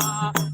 ah.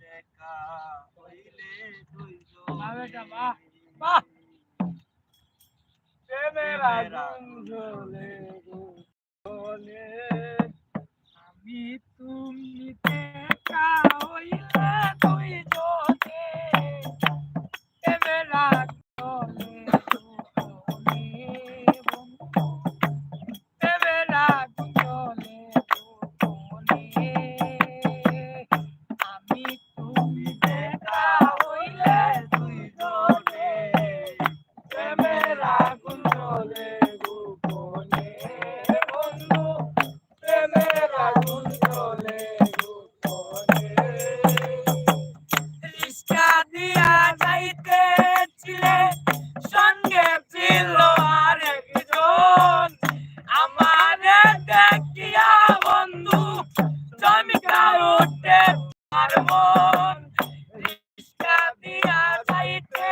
দেখা হইলে দুইজনে প্রেমের আমার মন। রিক্সা দিয়া যাইতে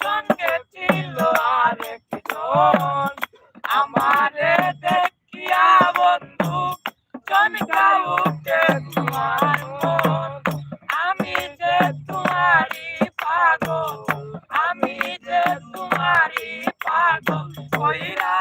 সঙ্গে ছিল আরেকজন। আমারে দেখিয়া বন্ধু জনকা উঠে তোমার মন। আমি যে তোমারই পাগল, আমি যে তোমারই পাগল, কইরা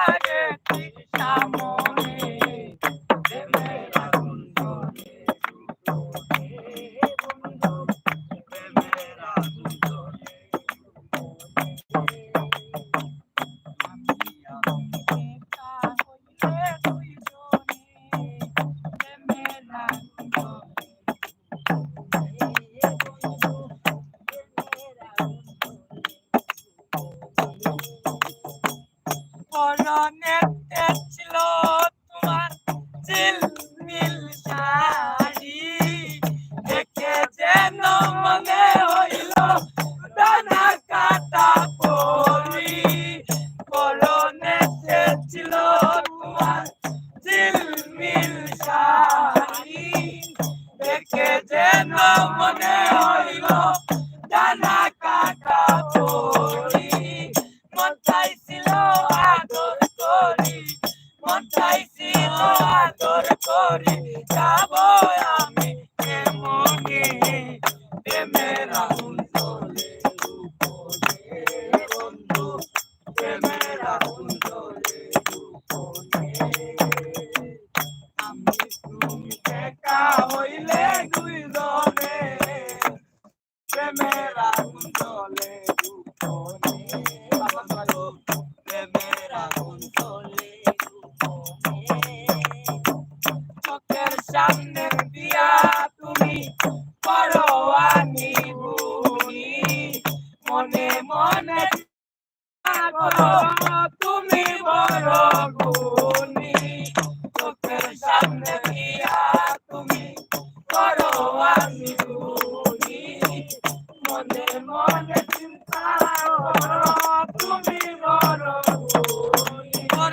se me va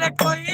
record you.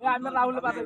আমরা রাহুল বাদে